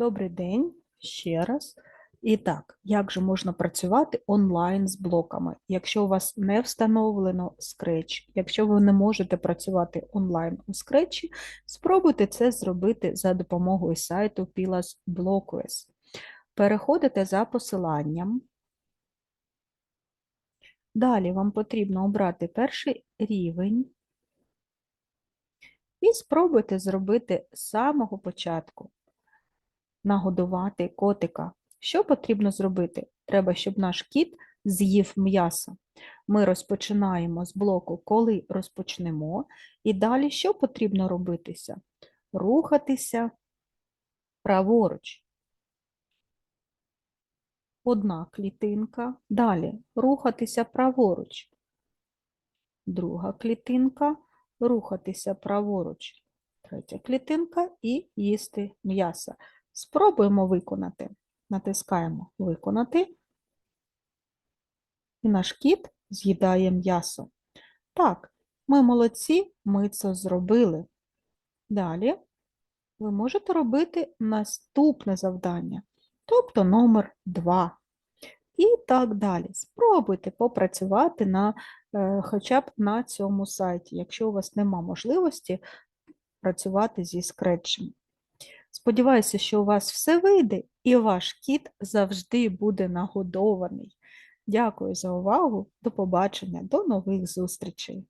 Добрий день ще раз. І так, як же можна працювати онлайн з блоками? Якщо у вас не встановлено Scratch, якщо ви не можете працювати онлайн у Scratch, спробуйте це зробити за допомогою сайту Pilas Blockways. Переходите за посиланням. Далі вам потрібно обрати перший рівень і спробуйте зробити з самого початку нагодувати котика. Що потрібно зробити? Треба, щоб наш кіт з'їв м'ясо. Ми розпочинаємо з блоку, коли розпочнемо, і далі що потрібно робитися? Рухатися праворуч. Одна клітинка, далі рухатися праворуч. Друга клітинка, рухатися праворуч. Третя клітинка і їсти м'ясо. Спробуємо виконати. Натискаємо Виконати. І наш кіт з'їдає м'ясо. Так, ми молодці, ми це зробили. Далі ви можете робити наступне завдання, тобто номер 2. І так далі. Спробуйте попрацювати на, е, хоча б на цьому сайті, якщо у вас нема можливості працювати зі скретчем. Сподіваюся, що у вас все вийде і ваш кіт завжди буде нагодований. Дякую за увагу. До побачення, до нових зустрічей!